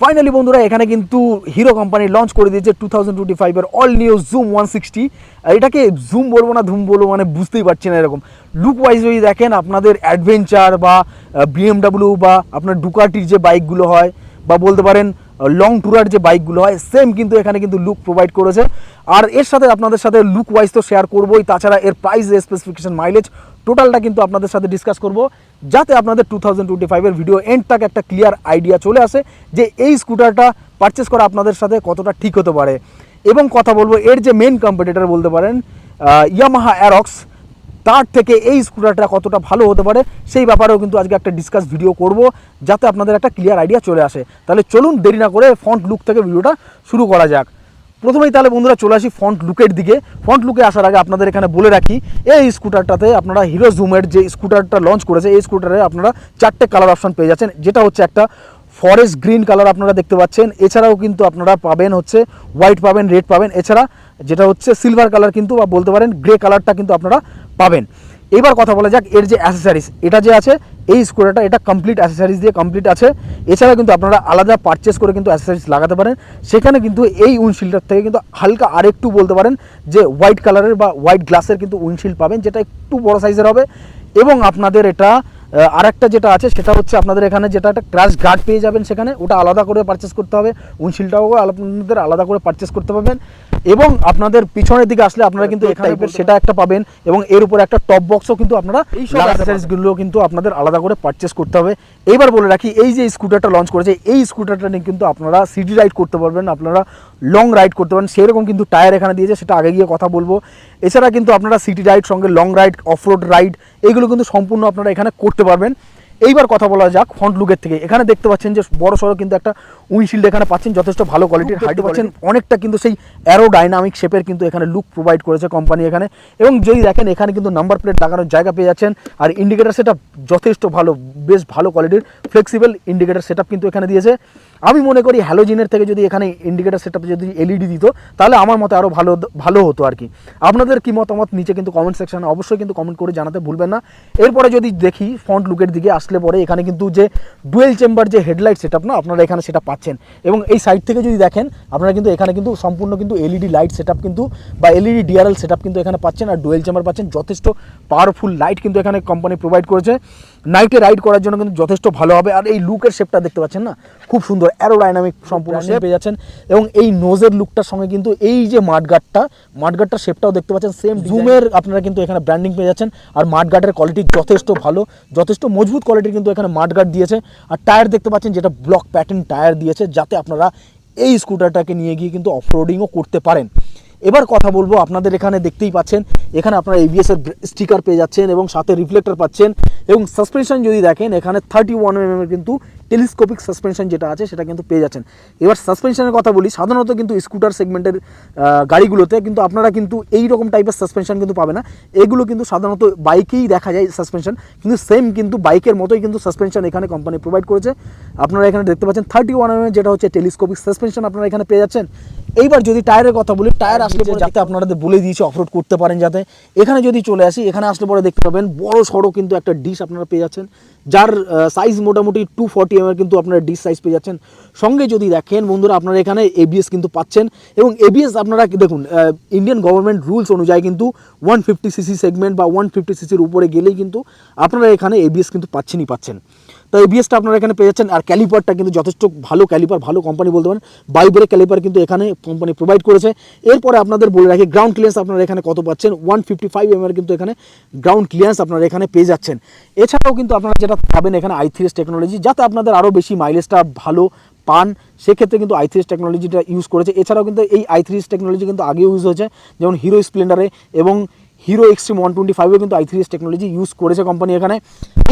Finally বন্ধুরা, এখানে কিন্তু হিরো কোম্পানি লঞ্চ করে দিয়েছে টু থাউজেন্ড টোয়েন্টি ফাইভের all new zoom one sixty এটাকে জুম বলব না, ধুম বলব মানে বুঝতেই পারছি না এরকম। লুক ওয়াইজ যদি দেখেন, আপনাদের অ্যাডভেঞ্চার বা বিএমডাব্লিউ বা আপনার ডুকাটির যে বাইকগুলো হয়, বা বলতে পারেন লং ট্যুরার যে বাইকগুলো হয় সেম কিন্তু এখানে কিন্তু লুক প্রোভাইড করেছে। আর এর সাথে আপনাদের সাথে লুক ওয়াইজ তো শেয়ার করবোই, তাছাড়া এর প্রাইস স্পেসিফিকেশন মাইলেজ টোটালটা কিন্তু আপনাদের সাথে ডিসকাস করব। যাতে আপনাদের টু থাউজেন্ড টোয়েন্টি ফাইভের ভিডিও এন্ড তাক একটা ক্লিয়ার আইডিয়া চলে আসে যে এই স্কুটারটা পারচেস করা আপনাদের সাথে কতটা ঠিক হতে পারে। এবং কথা বলব, এর যে মেন কম্পিটিটার বলতে পারেন ইয়ামাহা অ্যারক্স তার থেকে এই স্কুটারটা কতটা ভালো হতে পারে, সেই ব্যাপারেও কিন্তু আজকে একটা ডিসকাস ভিডিও করব, যাতে আপনাদের একটা ক্লিয়ার আইডিয়া চলে আসে। তাহলে চলুন দেরি না করে ফ্রন্ট লুক থেকে ভিডিওটা শুরু করা যাক। প্রথমেই তাহলে বন্ধুরা চলে আসি ফ্রন্ট লুকের দিকে। ফ্রন্ট লুকে আসার আগে আপনাদের এখানে বলে রাখি, এই স্কুটারটাতে আপনারা হিরো জুমের যে স্কুটারটা লঞ্চ করেছে, এই স্কুটারে আপনারা চারটে কালার অপশন পেয়ে যাচ্ছেন। যেটা হচ্ছে একটা ফরেস্ট গ্রিন কালার আপনারা দেখতে পাচ্ছেন। এছাড়াও কিন্তু আপনারা পাবেন হচ্ছে হোয়াইট পাবেন রেড পাবেন। এছাড়া যেটা হচ্ছে সিলভার কালার কিন্তু বা বলতে পারেন গ্রে কালারটা কিন্তু আপনারা পাবেন। এবার কথা বলা যাক এর যে অ্যাসেসারিজ এটা যে আছে, এই স্কুটারটা, এটা কমপ্লিট অ্যাসেসারিজ দিয়ে কমপ্লিট আছে। এছাড়া কিন্তু আপনারা আলাদা পারচেস করে কিন্তু অ্যাসেসারিজ লাগাতে পারেন। সেখানে কিন্তু এই উইন্ডশিল্ডটার থেকে কিন্তু হালকা আরেকটু বলতে পারেন যে হোয়াইট কালারের বা হোয়াইট গ্লাসের কিন্তু উইন্ডশিল্ড পাবেন, যেটা একটু বড় সাইজের হবে। এবং আপনাদের এটা আর একটা যেটা আছে, সেটা হচ্ছে আপনাদের এখানে যেটা একটা ক্র্যাশ গার্ড পেয়ে যাবেন সেখানে। ওটা আলাদা করে পারচেস করতে হবে। উইন্ডশিল্ডটাও আপনাদের আলাদা করে পারচেস করতে পারবেন। এবং আপনাদের পিছনের দিকে আসলে আপনারা কিন্তু এই টাইপের সেটা একটা পাবেন এবং এর উপরে একটা টপ বক্সও কিন্তু আপনারা এই সব অ্যাক্সেসরিজগুলো কিন্তু আপনাদের আলাদা করে পারচেস করতে হবে। এইবার বলে রাখি এই যে স্কুটারটা লঞ্চ করেছে এই স্কুটারটা নিয়ে কিন্তু আপনারা সিটি রাইড করতে পারবেন আপনারা লং রাইড করতে পারেন সেরকম কিন্তু টায়ার এখানে দিয়েছে সেটা আগে গিয়ে কথা বলব। এছাড়া কিন্তু আপনারা সিটি রাইড সঙ্গে long ride off road ride এগুলো কিন্তু সম্পূর্ণ আপনারা এখানে করতে পারবেন। এইবার কথা বলা যাক ফ্রন্ট লুকের থেকে। এখানে দেখতে পাচ্ছেন যে বড় সড়ো কিন্তু একটা উইন্ডশিল্ড এখানে পাচ্ছেন যথেষ্ট ভালো কোয়ালিটির হাইট পাচ্ছেন। অনেকটা কিন্তু সেই অ্যারো ডাইনামিক শেপের কিন্তু এখানে লুক প্রোভাইড করেছে কোম্পানি এখানে। এবং যদি দেখেন এখানে কিন্তু নাম্বার প্লেট লাগানোর জায়গা পেয়ে যাচ্ছেন। আর ইন্ডিকেটার সেটা যথেষ্ট ভালো বেশ ভালো কোয়ালিটির ফ্লেক্সিবল ইন্ডিকেটার সেটআপ কিন্তু এখানে দিয়েছে। আমি মনে করি হ্যালোজিনের থেকে যদি এখানে ইন্ডিকেটার সেটআপ যদি এলইডি দিত, তাহলে আমার মতে আরও ভালো ভালো হতো আর কি। আপনাদের কি মতামত? নিচে কিন্তু কমেন্ট সেকশনে অবশ্যই কিন্তু কমেন্ট করে জানাতে ভুলবেন না। এরপরে যদি দেখি ফ্রন্ট লুকের দিকে, আসলে পরে এখানে কিন্তু যে ডুয়েল চেম্বার যে হেডলাইট সেটআপ না, আপনারা এখানে সেটা পাচ্ছেন। এবং এই সাইড থেকে যদি দেখেন, আপনারা কিন্তু এখানে কিন্তু সম্পূর্ণ কিন্তু এলইডি লাইট সেটআপ কিন্তু বা এলইডি ডিআরএল সেটআপ কিন্তু এখানে পাচ্ছেন। আর ডুয়েল চেম্বার পাচ্ছেন। যথেষ্ট পাওয়ারফুল লাইট কিন্তু এখানে কোম্পানি প্রোভাইড করেছে। নাইটে রাইড করার জন্য কিন্তু যথেষ্ট ভালো হবে। আর এই লুকের শেপটা দেখতে পাচ্ছেন না? খুব সুন্দর অ্যারোডাইনামিক সম্পূর্ণ শেপ পেয়ে যাচ্ছেন। এবং এই নোজের লুকটার সঙ্গে কিন্তু এই যে মাঠগাটটা মাঠগাটটার শেপটাও দেখতে পাচ্ছেন। সেম জুমের আপনারা কিন্তু এখানে ব্র্যান্ডিং পেয়ে যাচ্ছেন। আর মাঠগাটের কোয়ালিটি যথেষ্ট ভালো। যথেষ্ট মজবুত কোয়ালিটির কিন্তু এখানে মাঠগাট দিয়েছে। আর টায়ার দেখতে পাচ্ছেন যেটা ব্লক প্যাটার্ন টায়ার দিয়েছে যাতে আপনারা এই স্কুটারটাকে নিয়ে গিয়ে কিন্তু অফরোডিংও করতে পারেন। এবার কথা বলব আপনাদের এখানে দেখতেই পাচ্ছেন, এখানে আপনারা এবিএস এর স্টিকার পেয়ে যাচ্ছেন এবং সাথে রিফ্লেক্টর পাচ্ছেন এবং সাসপেনশন যদি দেখেন, এখানে থার্টি ওয়ান এম কিন্তু টেলিস্কোপিক সাসপেনশন যেটা আছে সেটা কিন্তু পেয়ে যাচ্ছেন। এবার সাসপেনশনের কথা বলি, সাধারণত কিন্তু স্কুটার সেগমেন্টের গাড়িগুলোতে কিন্তু আপনারা কিন্তু এই রকম টাইপের সাসপেনশন কিন্তু পাবে না। এগুলো কিন্তু সাধারণত বাইকেই দেখা যায় সাসপেনশন কিন্তু সেম কিন্তু বাইকের মতোই কিন্তু সাসপেনশন এখানে কোম্পানি প্রোভাইড করেছে। আপনারা এখানে দেখতে পাচ্ছেন থার্টি ওয়ান এম যেটা হচ্ছে টেলিস্কোপিক সাসপেনশন আপনারা এখানে পেয়ে যাচ্ছেন। এইবার যদি টায়ারের কথা বলি টায়ার আসলে পরে যাতে আপনাদের বলে দিয়েছে অফরোড করতে পারেন যাতে। এখানে যদি চলে আসি এখানে আসলে পরে দেখতে পাবেন বড় সড়ো কিন্তু একটা ডিশ আপনারা পেয়ে যাচ্ছেন যার সাইজ মোটামুটি টু ফর্টি এম কিন্তু আপনারা ডিশ সাইজ পেয়ে যাচ্ছেন। সঙ্গে যদি দেখেন বন্ধুরা আপনারা এখানে এবিএস কিন্তু পাচ্ছেন এবং এবিএস আপনারা দেখুন ইন্ডিয়ান গভর্নমেন্ট রুলস অনুযায়ী কিন্তু ওয়ান ফিফটি সিসি সেগমেন্ট বা ওয়ান ফিফটি সিসির উপরে গেলেই কিন্তু আপনারা এখানে এবিএস কিন্তু পাচ্ছেনই পাচ্ছেন। তো এবিএসটা আপনারা এখানে পেয়ে যাচ্ছেন। আর ক্যালিপারটা কিন্তু যথেষ্ট ভালো ক্যালিপার, ভালো কোম্পানি বলতে পারেন। বাইবের ক্যালিপার কিন্তু এখানে কোম্পানি প্রোভাইড করেছে। এরপরে আপনাদের বলে রাখি গ্রাউন্ড ক্লিয়ারেন্স আপনারা এখানে কত পাচ্ছেন? ওয়ান ফিফটি ফাইভ এমএর কিন্তু এখানে গ্রাউন্ড ক্লিয়ারেন্স আপনারা এখানে পেয়ে যাচ্ছেন। এছাড়াও কিন্তু আপনারা যেটা পাবেন এখানে আই থ্রি টেকনোলজি যাতে আপনাদের আরও বেশি মাইলেজটা ভালো পান। সেক্ষেত্রে কিন্তু আই থ্রিস টেকনোলজিটা ইউজ করেছে। এছাড়াও কিন্তু এই আই থ্রিস টেকনোলজি কিন্তু আগেও ইউজ হয়েছে, যেমন হিরো স্প্লেন্ডারে এবং হিরো এক্সট্রিম ওয়ান টোয়েন্টি ফাইভও কিন্তু I three S technology use করেছে কোম্পানি এখানে।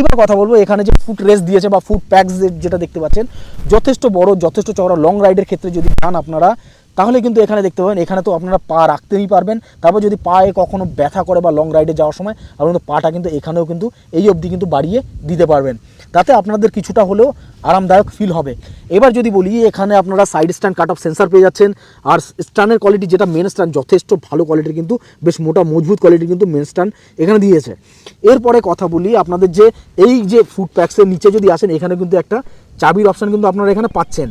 এবার কথা বলব, এখানে যে ফুট রেস দিয়েছে বা ফুট প্যাকস যেটা দেখতে পাচ্ছেন, যথেষ্ট বড়, যথেষ্ট চওড়া লং রাইডের ক্ষেত্রে যদি যান আপনারা, তাহলে কিন্তু এখানে দেখতে পাবেন, এখানে তো আপনারা পা রাখতেই পারবেন। তারপর যদি পায়ে কখনো ব্যথা করে বা লং রাইডে যাওয়ার সময় আপনার পাটা কিন্তু এখানেও কিন্তু এই অবধি কিন্তু বাড়িয়ে দিতে পারবেন। তাতে আপনাদের কিছুটা হলেও আরামদায়ক ফিল হবে। এবার যদি বলি এখানে আপনারা side stand cut off sensor পেয়ে যাচ্ছেন। আর স্ট্যান্ডের কোয়ালিটি যেটা মেন স্ট্যান্ড যথেষ্ট ভালো কোয়ালিটির কিন্তু বেশ মোটা মজবুত কোয়ালিটির কিন্তু মেন স্ট্যান্ড এখানে দিয়েছে। এরপরে কথা বলি আপনাদের যে এই যে ফুড প্যাক্সের নিচে যদি আসেন এখানে কিন্তু একটা চাবির অপশান কিন্তু আপনারা এখানে পাচ্ছেন।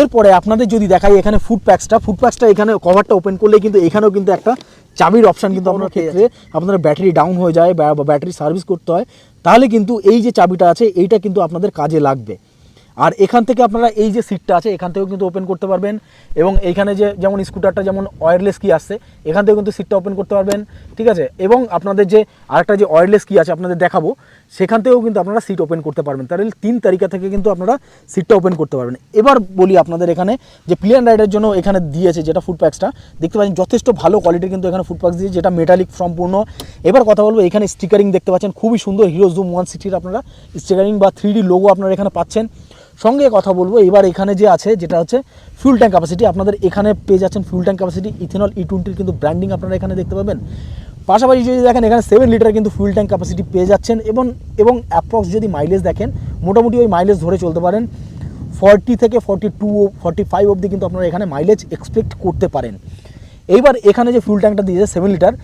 এরপরে আপনাদের যদি দেখাই এখানে ফুড প্যাক্সটা ফুড প্যাক্সটা এখানে কভারটা ওপেন করলে কিন্তু এখানেও কিন্তু একটা চাবির অপশন কিন্তু আপনার ক্ষেত্রে আপনাদের ব্যাটারি ডাউন হয়ে যায় বা ব্যাটারি সার্ভিস করতে হয়। তাহলে কিন্তু এই যে চাবিটা আছে এইটা কিন্তু আপনাদের কাজে লাগবে। আর এখান থেকে আপনারা এই যে সিটটা আছে, এখান থেকেও কিন্তু ওপেন করতে পারবেন। এবং এইখানে যে, যেমন স্কুটারটা যেমন ওয়্যারলেস কি আসছে, এখান থেকেও কিন্তু সিটটা ওপেন করতে পারবেন, ঠিক আছে? এবং আপনাদের যে আরেকটা যে ওয়্যারলেস কি আছে আপনাদের দেখাবো, সেখান থেকেও কিন্তু আপনারা সিট ওপেন করতে পারবেন। তাহলে তিন তারিখা থেকে কিন্তু আপনারা সিটটা ওপেন করতে পারবেন। এবার বলি আপনাদের এখানে যে প্লেন রাইডের জন্য এখানে দিয়েছে যেটা ফুড প্যাক্সটা দেখতে পাচ্ছেন যথেষ্ট ভালো কোয়ালিটির কিন্তু এখানে ফুড প্যাক্স দিয়েছে, যেটা মেটালিক সম্পূর্ণ। এবার কথা বলব, এখানে স্টিকারিং দেখতে পাচ্ছেন, খুবই সুন্দর হিরো জুম ওয়ান সিটির আপনারা স্টিকারিং বা থ্রি ডি লোগো আপনারা এখানে পাচ্ছেন। সঙ্গে কথা বলব। এবার এখানে যে আছে, যেটা হচ্ছে ফুল ট্যাঙ্ক ক্যাপাসিটি আপনাদের এখানে পেয়ে যাচ্ছেন full tank capacity ethanol E টোয়েন্টির কিন্তু ব্র্যান্ডিং আপনারা এখানে দেখতে পাবেন। পাশাপাশি যদি দেখেন, এখানে সেভেন লিটার কিন্তু ফুল ট্যাঙ্ক ক্যাপাসিটি পেয়ে যাচ্ছেন এবং এবং অ্যাপ্রক্স যদি মাইলেজ দেখেন, মোটামুটি ওই মাইলেজ ধরে চলতে পারেন। ফর্টি থেকে ফর্টি টু ফর্টি ফাইভ অবধি কিন্তু আপনারা এখানে মাইলেজ এক্সপেক্ট করতে পারেন। এইবার এখানে যে ফুল ট্যাঙ্কটা দিয়েছে সেভেন লিটার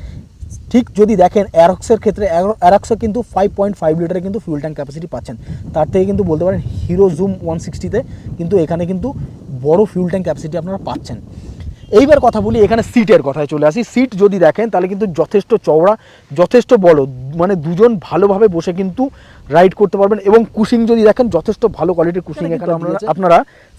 ঠিক যদি দেখেন অ্যারক্সের ক্ষেত্রে অ্যারক্সে কিন্তু ফাইভ পয়েন্ট ফাইভ লিটারে কিন্তু ফুল ট্যাঙ্ক ক্যাপাসিটি পাচ্ছেন। তার থেকে কিন্তু বলতে পারেন হিরো জুম ওয়ান সিক্সটিতে কিন্তু এখানে কিন্তু বড় ফিউল ট্যাঙ্ক ক্যাপাসিটি আপনারা পাচ্ছেন। এইবার কথা বলি এখানে সিটের কথায় চলে আসি। সিট যদি দেখেন তাহলে কিন্তু যথেষ্ট চওড়া যথেষ্ট বড় মানে দুজন ভালোভাবে বসে কিন্তু রাইড করতে পারবেন এবং কুশিং যদি দেখেন যথেষ্ট ভালো কোয়ালিটির কুশিং এখানে আপনারা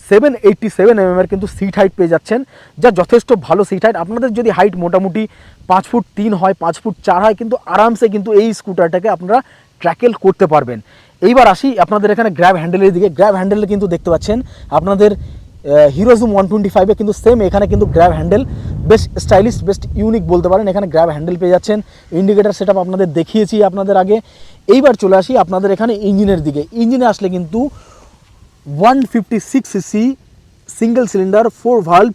সেভেন এইটটি সেভেন এম এর কিন্তু সিট হাইট পেয়ে যাচ্ছেন, যা যথেষ্ট ভালো সিট হাইট আপনাদের যদি হাইট মোটামুটি পাঁচ ফুট তিন হয়, পাঁচ ফুট চার হয়, কিন্তু আরামসে কিন্তু এই স্কুটারটাকে আপনারা ট্র্যাকেল করতে পারবেন। এইবার আসি আপনাদের এখানে গ্র্যাব হ্যান্ডেলের দিকে। গ্র্যাব হ্যান্ডেলে কিন্তু দেখতে পাচ্ছেন, আপনাদের হিরোজুম ওয়ান টোয়েন্টি ফাইভে কিন্তু সেম এখানে কিন্তু grab handle best stylish best unique বলতে পারেন। এখানে গ্র্যাব হ্যান্ডেল পেয়ে যাচ্ছেন। ইন্ডিকেটার সেট আপনাদের দেখিয়েছি আপনাদের আগে। এইবার চলে আসি আপনাদের এখানে ইঞ্জিনের দিকে। ইঞ্জিনে আসলে কিন্তু one fifty six CC single cylinder four valve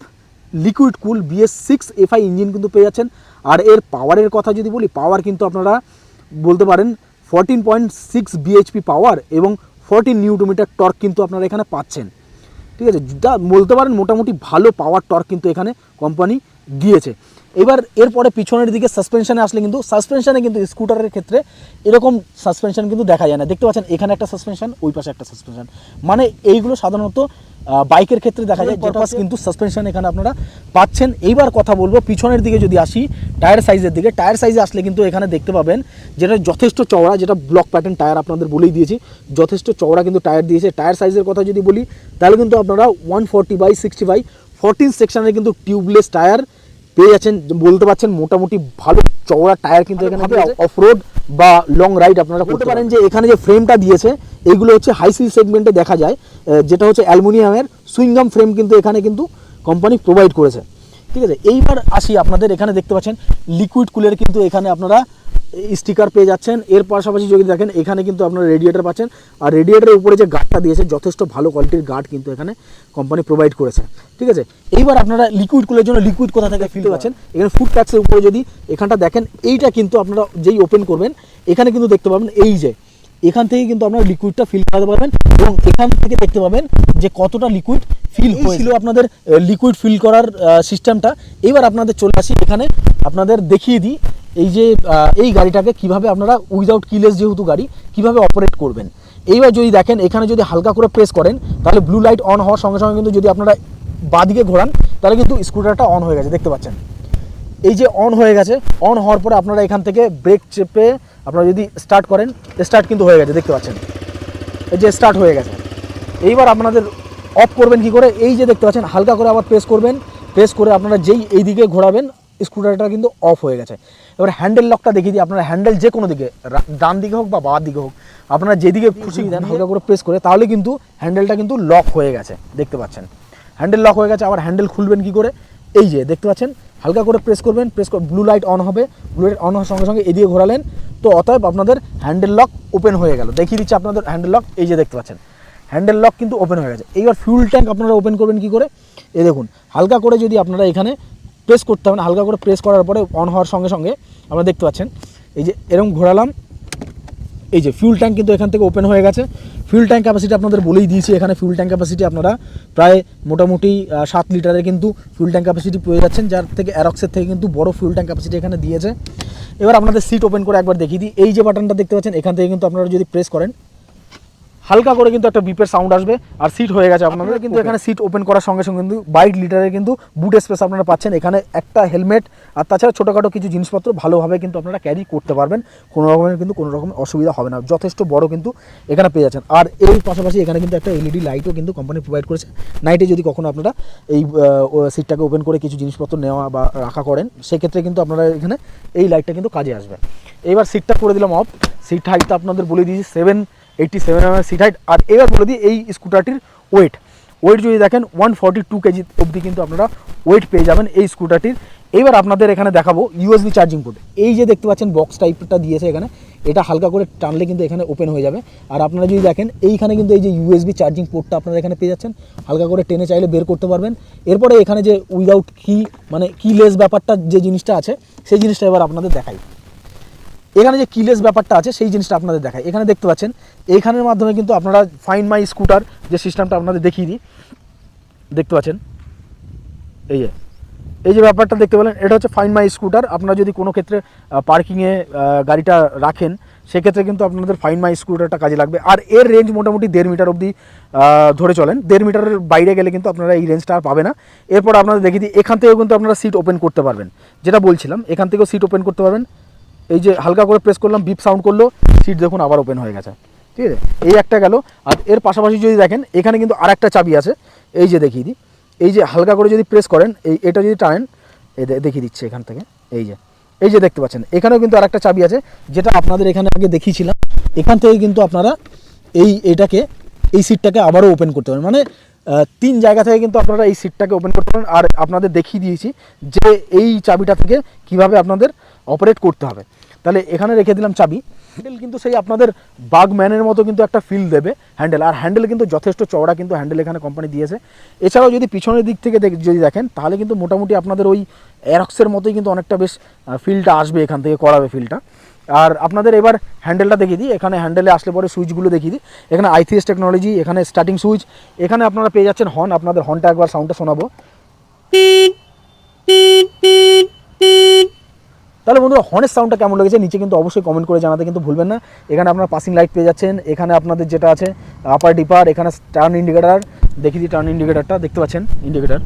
liquid cool BS six FI engine কিন্তু পেয়ে যাচ্ছেন। আর এর পাওয়ারের কথা যদি বলি পাওয়ার কিন্তু আপনারা বলতে পারেন fourteen point six BHP power এবং ফোরটিন নিউটোমিটার টর্ক কিন্তু আপনারা এখানে পাচ্ছেন। ঠিক আছে, যা বলতে পারেন মোটামুটি ভালো পাওয়ার টর্ক কিন্তু এখানে কোম্পানি দিয়েছে। এবার এরপরে পিছনের দিকে সাসপেনশনে আসলে কিন্তু সাসপেনশনে কিন্তু স্কুটারের ক্ষেত্রে এরকম সাসপেনশন কিন্তু দেখা যায় না। দেখতে পাচ্ছেন এখানে একটা সাসপেনশন ওই পাশে একটা সাসপেনশন মানে এইগুলো সাধারণত বাইকের ক্ষেত্রে দেখা যায় যে পাশ কিন্তু সাসপেনশন এখানে আপনারা পাচ্ছেন। এইবার কথা বলব পিছনের দিকে যদি আসি টায়ার সাইজের দিকে টায়ার সাইজে আসলে কিন্তু এখানে দেখতে পাবেন যেটা যথেষ্ট চওড়া যেটা ব্লক প্যাটার্ন টায়ার আপনাদের বলেই দিয়েছি যথেষ্ট চওড়া কিন্তু টায়ার দিয়েছে। টায়ার সাইজের কথা যদি বলি তাহলে কিন্তু আপনারা one forty by sixty by fourteen সেকশনের কিন্তু টিউবলেস টায়ার পেয়ে যাচ্ছেন বলতে পারছেন মোটামুটি ভালো চওড়া টায়ার কিন্তু এখানে অফ রোড বা লং রাইড আপনারা করতে পারেন। যে এখানে যে ফ্রেমটা দিয়েছে এইগুলো হচ্ছে হাই সিল সেগমেন্টে দেখা যায়। যেটা হচ্ছে অ্যালুমিনিয়ামের সুইংগাম ফ্রেম কিন্তু এখানে কিন্তু কোম্পানি প্রোভাইড করেছে। ঠিক আছে? এইবার আসি আপনাদের, এখানে দেখতে পাচ্ছেন লিকুইড কুলের কিন্তু এখানে আপনারা স্টিকার পেয়ে যাচ্ছেন। এর পাশাপাশি যদি দেখেন, এখানে কিন্তু আপনারা রেডিয়েটার পাচ্ছেন। আর রেডিয়েটারের উপরে যে গার্ডটা দিয়েছে, যথেষ্ট ভালো কোয়ালিটির গার্ড কিন্তু এখানে কোম্পানি প্রোভাইড করেছে। ঠিক আছে? এইবার আপনারা লিকুইড কুলের জন্য লিকুইড কোথা থেকে ফিল পাচ্ছেন? এখানে ফুড প্যাক্সের উপরে যদি এখানটা দেখেন, এইটা কিন্তু আপনারা যেই ওপেন করবেন, এখানে কিন্তু দেখতে পাবেন, এই যে এখান থেকে কিন্তু আপনারা লিকুইডটা ফিল করাতে পারবেন এবং এখান থেকে দেখতে পাবেন যে কতটা লিকুইড ফিল হয়েছিল আপনাদের লিকুইড ফিল করার সিস্টেমটা এবার আপনাদের চলে আসি এখানে। আপনাদের দেখিয়ে দিই এই যে এই গাড়িটাকে কীভাবে আপনারা উইদাউট কিলেস যেহেতু গাড়ি কীভাবে অপারেট করবেন। এইবার যদি দেখেন এখানে যদি হালকা করে প্রেস করেন তাহলে ব্লু লাইট অন হওয়ার সঙ্গে সঙ্গে কিন্তু যদি আপনারা বাদিকে ঘোরান তাহলে কিন্তু স্কুটারটা অন হয়ে গেছে। দেখতে পাচ্ছেন? এই যে অন হয়ে গেছে অন হওয়ার পরে আপনারা এখান থেকে ব্রেক চেপে আপনারা যদি স্টার্ট করেন স্টার্ট কিন্তু হয়ে গেছে দেখতে পাচ্ছেন। এই যে স্টার্ট হয়ে গেছে। এইবার আপনাদের অফ করবেন কি করে? এই যে দেখতে পাচ্ছেন হালকা করে আবার প্রেস করবেন। প্রেস করে আপনারা যেই এই দিকে ঘোরাবেন স্কুটারটা কিন্তু অফ হয়ে গেছে। এবার হ্যান্ডেল লকটা দেখিয়ে দিই আপনারা হ্যান্ডেল যে কোনো দিকে ডান দিকে হোক বা বাঁ দিকে হোক আপনারা যেদিকে খুশি দেন হালকা করে প্রেস করে তাহলে কিন্তু হ্যান্ডেলটা কিন্তু লক হয়ে গেছে দেখতে পাচ্ছেন। হ্যান্ডেল লক হয়ে গেছে আবার হ্যান্ডেল খুলবেন কি করে? এই যে দেখতে পাচ্ছেন? হালকা করে প্রেস করবেন প্রেস ব্লু লাইট অন হবে ব্লু লাইট অন হওয়ার সঙ্গে সঙ্গে এদিকে ঘোরালেন। তো অতএব আপনাদের হ্যান্ডেল লক ওপেন হয়ে গেল। দেখিয়ে দিচ্ছি আপনাদের হ্যান্ডেল লক এই যে দেখতে পাচ্ছেন। হ্যান্ডেল লক কিন্তু ওপেন হয়ে গেছে। এইবার ফিউল ট্যাঙ্ক আপনারা ওপেন করবেন কি করে? এ দেখুন, হালকা করে যদি আপনারা এখানে প্রেস করতে হবে হালকা করে প্রেস করার পরে অন হওয়ার সঙ্গে সঙ্গে আপনারা দেখতে পাচ্ছেন, এই যে এরকম ঘোরালাম। এই যে ফিউল ট্যাঙ্ক কিন্তু এখান থেকে ওপেন হয়ে গেছে। ফিউল ট্যাঙ্ক ক্যাপাসিটি আপনাদের বলেই দিয়েছি, এখানে ফিউল ট্যাঙ্ক ক্যাপাসিটি আপনারা প্রায় মোটামুটি সাত লিটারের কিন্তু ফিউল ট্যাঙ্ক ক্যাপাসিটি পেয়ে যাচ্ছেন, যার থেকে অ্যারক্সের থেকে কিন্তু বড় ফিউল ট্যাঙ্ক ক্যাপাসিটি এখানে দিয়েছে। এবার আপনাদের সিট ওপেন করে একবার দেখিয়ে দিই। এই যে বাটনটা দেখতে পাচ্ছেন, এখান থেকে কিন্তু আপনারা যদি প্রেস করেন হালকা করে কিন্তু একটা বিপের সাউন্ড আসবে আর সিট হয়ে গেছে আপনাদের। কিন্তু এখানে সিট ওপেন করার সঙ্গে সঙ্গে কিন্তু বাইক লিটারের কিন্তু বুট স্পেস আপনারা পাচ্ছেন। এখানে একটা হেলমেট আর তাছাড়া ছোটোখাটো কিছু জিনিসপত্র ভালোভাবে কিন্তু আপনারা ক্যারি করতে পারবেন। কোনো রকমের কিন্তু কোনো রকম অসুবিধা হবে না। যথেষ্ট বড় কিন্তু এখানে পেয়ে যাচ্ছেন। আর এর পাশাপাশি এখানে কিন্তু একটা এলইডি লাইটও কিন্তু কোম্পানি প্রোভাইড করেছে। নাইটে যদি কখনো আপনারা এই সিটটাকে ওপেন করে কিছু জিনিসপত্র নেওয়া বা রাখা করেন সেক্ষেত্রে কিন্তু আপনারা এখানে এই লাইটটা কিন্তু কাজে আসবে। এবার সিটটা করে দিলাম অফ সিট হাইটটা আপনাদের বলে দিয়েছি seven eighty seven M seat height আর এবার বলে দিই এই স্কুটারটির ওয়েট ওয়েট যদি দেখেন ওয়ান ফর্টি টু কেজি অবধি কিন্তু আপনারা ওয়েট পেয়ে যাবেন এই স্কুটারটির এবার আপনাদের এখানে দেখাবো ইউএসবি চার্জিং পোর্ট এই যে দেখতে পাচ্ছেন বক্স টাইপটা দিয়েছে এখানে। এটা হালকা করে টানলে কিন্তু এখানে ওপেন হয়ে যাবে। আর আপনারা যদি দেখেন, এইখানে কিন্তু এই যে ইউএসবি চার্জিং পোর্টটা আপনারা এখানে পেয়ে যাচ্ছেন। হালকা করে টেনে চাইলে বের করতে পারবেন। এরপরে এখানে যে উইদাউট কি মানে কি লেস ব্যাপারটা যে জিনিসটা আছে, সেই জিনিসটা এবার আপনাদের দেখাই। এখানে যে কিলেস ব্যাপারটা আছে, সেই জিনিসটা আপনাদের দেখায় এখানে দেখতে পাচ্ছেন এইখানের মাধ্যমে কিন্তু আপনারা ফাইন মাই স্কুটার যে সিস্টেমটা আপনাদের দেখিয়ে দিই। দেখতে পাচ্ছেন? এই যে এই যে ব্যাপারটা দেখতে পেলেন, এটা হচ্ছে ফাইন মাই স্কুটার আপনারা যদি কোনো ক্ষেত্রে পার্কিংয়ে গাড়িটা রাখেন, সেক্ষেত্রে কিন্তু আপনাদের ফাইন মাই স্কুটারটা কাজে লাগবে। আর এর রেঞ্জ মোটামুটি দেড় মিটার অবধি ধরে চলেন। দেড় মিটারের বাইরে গেলে কিন্তু আপনারা এই রেঞ্জটা আর পাবে না। এরপর আপনাদের দেখিয়ে দিই, এখান থেকেও কিন্তু আপনারা সিট ওপেন করতে পারবেন। যেটা বলছিলাম, এখান থেকেও সিট ওপেন করতে পারবেন। এই যে হালকা করে প্রেস করলাম বিপ সাউন্ড করল সিট দেখুন আবার ওপেন হয়ে গেছে। ঠিক আছে? এই একটা গেল। আর এর পাশাপাশি যদি দেখেন, এখানে কিন্তু আর একটা চাবি আছে। এই যে দেখিয়ে দিই। এই যে হালকা করে যদি প্রেস করেন, এই এটা যদি টানেন, এই দেখিয়ে দিচ্ছে এখান থেকে। এই যে এই যে দেখতে পাচ্ছেন। এখানেও কিন্তু আরেকটা চাবি আছে, যেটা আপনাদের এখানে আগে দেখিয়েছিলাম। এখান থেকে কিন্তু আপনারা এই এটাকে, এই সিটটাকে আবারও ওপেন করতে পারেন। মানে তিন জায়গা থেকে কিন্তু আপনারা এই সিটটাকে ওপেন করতে পারেন। আর আপনাদের দেখিয়ে দিয়েছি যে এই চাবিটা থেকে কীভাবে আপনাদের অপারেট করতে হবে তাহলে এখানে রেখে দিলাম চাবি হ্যান্ডেল কিন্তু সেই আপনাদের বাগ ম্যানের মতো কিন্তু একটা ফিল দেবে হ্যান্ডেল আর হ্যান্ডেল কিন্তু যথেষ্ট চওড়া কিন্তু হ্যান্ডেল এখানে কোম্পানি দিয়েছে এছাড়াও যদি পিছনের দিক থেকে যদি দেখেন তাহলে কিন্তু মোটামুটি আপনাদের ওই অ্যারক্সের মতোই কিন্তু অনেকটা বেশ ফিলটা আসবে এখান থেকে করাবে ফিলটা আর আপনাদের এবার হ্যান্ডেলটা দেখিয়ে দিই এখানে হ্যান্ডেলে আসলে পরে সুইচগুলো দেখিয়ে দিই এখানে আইথিএস টেকনোলজি এখানে স্টার্টিং সুইচ এখানে আপনারা পেয়ে যাচ্ছেন হর্ন আপনাদের হর্নটা একবার সাউন্ডটা শোনাবো তাহলে বন্ধুরা হর্নের সাউন্ডটা কেমন লেগেছে? নিচে কিন্তু অবশ্যই কমেন্ট করে জানাতে কিন্তু ভুলবেন না। এখানে আপনারা পাসিং লাইট পেয়ে যাচ্ছেন। এখানে আপনাদের যেটা আছে আপার ডিপার এখানে টার্ন ইন্ডিকেটার দিই টার্ন ইন্ডিকেটারটা দেখতে পাচ্ছেন ইন্ডিকেটার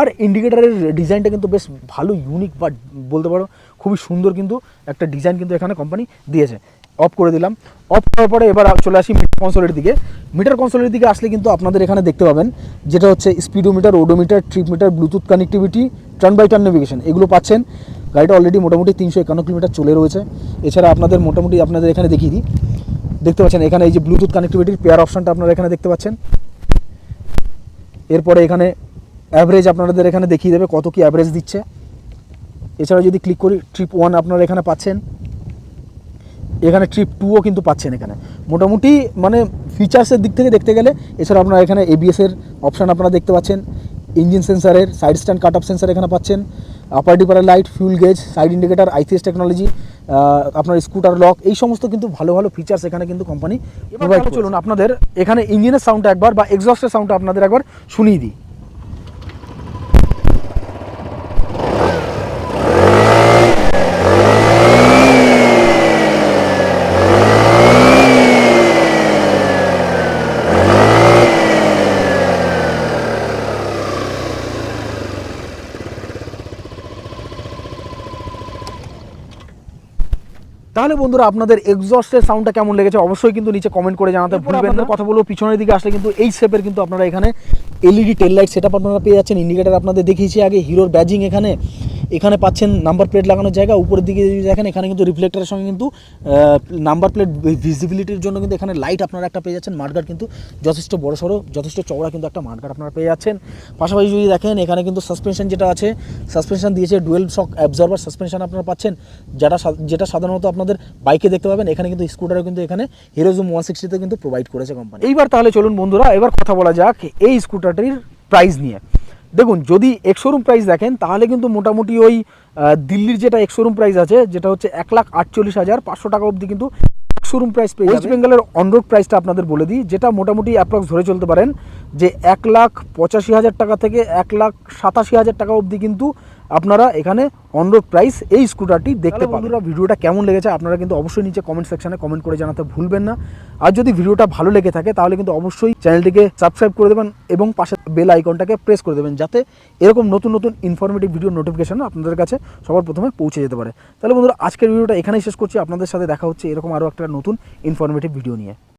আর ইন্ডিকেটারের ডিজাইনটা কিন্তু বেশ ভালো ইউনিক বা বলতে পারো খুবই সুন্দর কিন্তু একটা ডিজাইন কিন্তু এখানে কোম্পানি দিয়েছে। অফ করে দিলাম। অফ করার পরে এবার চলে আসি মিটার কনসোলের দিকে। মিটার কনসোলের দিকে আসলে কিন্তু আপনাদের এখানে দেখতে পাবেন, যেটা হচ্ছে speedometer odometer trip meter Bluetooth connectivity turn by turn navigation এগুলো পাচ্ছেন। গাড়িটা অলরেডি মোটামুটি তিনশো একান্ন কিলোমিটার চলে রয়েছে। এছাড়া আপনাদের মোটামুটি আপনাদের এখানে দেখিয়ে দিই। দেখতে পাচ্ছেন, এখানে এই যে ব্লুটুথ কানেক্টিভিটির পেয়ার অপশানটা আপনারা এখানে দেখতে পাচ্ছেন। এরপরে এখানে অ্যাভারেজ আপনাদের এখানে দেখিয়ে দেবে কত কি অ্যাভারেজ দিচ্ছে। এছাড়া যদি ক্লিক করি ট্রিপ ওয়ান আপনারা এখানে পাচ্ছেন। এখানে ট্রিপ টুও কিন্তু পাচ্ছেন এখানে। মোটামুটি মানে ফিচার্সের দিক থেকে দেখতে গেলে, এছাড়া আপনারা এখানে এবিএস এর অপশান আপনারা দেখতে পাচ্ছেন। Engine সেন্সারের side stand cut off sensor এখানে পাচ্ছেন। Upper ডিপারের light fuel gauge side indicator ICS technology আপনার স্কুটার লক এই সমস্ত কিন্তু ভালো ভালো ফিচার্স এখানে কিন্তু কোম্পানি চলুন আপনাদের এখানে ইঞ্জিনের সাউন্ডটা একবার বা এক্সস্টের সাউন্ডটা আপনাদের একবার শুনিয়ে দিই। তাহলে বন্ধুরা আপনাদের এক্সস্টের সাউন্ডটা কেমন লেগেছে অবশ্যই কিন্তু নিচে কমেন্ট করে জানাতে ভুলবেন না। কথা বলব পিছনের দিকে আসলে কিন্তু এই শেপের কিন্তু আপনারা এখানে এলইডি টেল লাইট সেটা আপনারা পেয়ে যাচ্ছেন। ইন্ডিকেটার আপনাদের দেখিয়েছি আগে হিরোর ব্যাজিং এখানে। এখানে পাচ্ছেন নাম্বার প্লেট লাগানোর জায়গা, উপরের দিকে যদি দেখেন, এখানে কিন্তু রিফ্লেক্টরের সঙ্গে কিন্তু নাম্বার প্লেট ভিজিবিলিটির জন্য কিন্তু এখানে লাইট আপনারা একটা পেয়ে যাচ্ছেন। মাঠগার্ড কিন্তু যথেষ্ট বড় সড়ো, যথেষ্ট চওড়া কিন্তু একটা মাঠগার্ড আপনারা পেয়ে যাচ্ছেন। পাশাপাশি যদি দেখেন, এখানে কিন্তু সাসপেনশন যেটা আছে সাসপেনশন দিয়েছে ডুয়েল শক অ্যাবজর্ভার সাসপেনশন আপনারা পাচ্ছেন। যেটা যেটা সাধারণত আপনাদের বাইকে দেখতে পাবেন, এখানে কিন্তু স্কুটারে কিন্তু এখানে হিরোজুম ওয়ান সিক্সটিতে কিন্তু প্রোভাইড করেছে কোম্পানি এইবার তাহলে চলুন বন্ধুরা, এবার কথা বলা যাক এই স্কুটারটির প্রাইস নিয়ে। দেখুন যদি এক্সোরুম প্রাইস দেখেন তাহলে কিন্তু মোটামুটি ওই দিল্লির যেটা এক্সোরুম প্রাইস আছে যেটা হচ্ছে এক লাখ আটচল্লিশ হাজার পাঁচশো টাকা অবধি কিন্তু শোরুম প্রাইস পেয়ে ওয়েস্ট বেঙ্গলের অনরোড প্রাইসটা আপনাদের বলে দিই যেটা মোটামুটি অ্যাপ্রক্স ধরে চলতে পারেন যে এক লাখ পঁচাশি হাজার টাকা থেকে এক লাখ সাতাশি হাজার টাকা অবধি কিন্তু আপনারা এখানে অন রোড প্রাইস এই স্কুটারটি দেখতে পাবেন। বন্ধুরা ভিডিওটা কেমন লেগেছে আপনারা কিন্তু অবশ্যই নিচে কমেন্ট সেকশনে কমেন্ট করে জানাতে ভুলবেন না। আর যদি ভিডিওটা ভালো লেগে থাকে তাহলে কিন্তু অবশ্যই চ্যানেলটিকে সাবস্ক্রাইব করে দেবেন এবং পাশে বেল আইকনটাকে প্রেস করে দেবেন যাতে এরকম নতুন নতুন ইনফরমেটিভ ভিডিও নোটিফিকেশন আপনাদের কাছে সবার প্রথমে পৌঁছে যেতে পারে। তাহলে বন্ধুরা আজকের ভিডিওটা এখানেই শেষ করছি। আপনাদের সাথে দেখা হচ্ছে এরকম আরও একটা নতুন ইনফরমেটিভ ভিডিও নিয়ে।